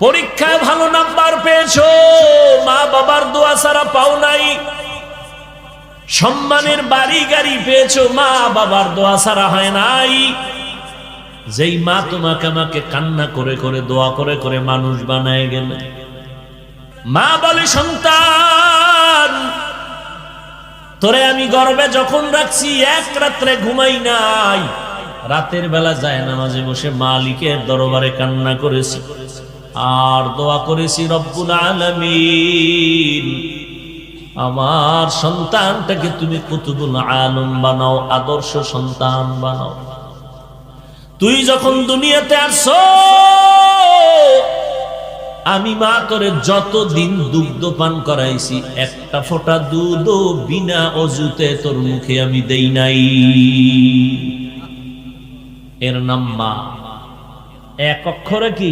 পরীক্ষায় ভালো নাম্বার পেয়েছ। মা বাবার দোয়া ছাড়া পাও নাই। সম্মানের বাড়ি গাড়ি পেয়েছ, মা বাবার দোয়া ছাড়া হয় নাই। যেই মা তোমাকে আমাকে কান্না করে করে, দোয়া করে করে মানুষ বানায় গেলে। মা বলে, সন্তান, তোরে আমি গর্বে যখন রাখছি, এক রাত্রে ঘুমাই নাই। রাতের বেলা যায় নামাজে বসে মালিকের দরবারে কান্না করেছি। আর দোয়া করেছি রব্বুল আলামিন। আমার সন্তানটাকে তুমি কুতুবুল আলম বানাও, আদর্শ সন্তান বানাও। তুই যখন দুনিয়াতে আসছো, আমি মা তোরে যতদিন দুগ্ধ পান করাইছি, একটা ফোঁটা দুধও বিনা অজুতে তোর মুখে আমি দেই নাই। এর নাম মা। এক অক্ষরে কি?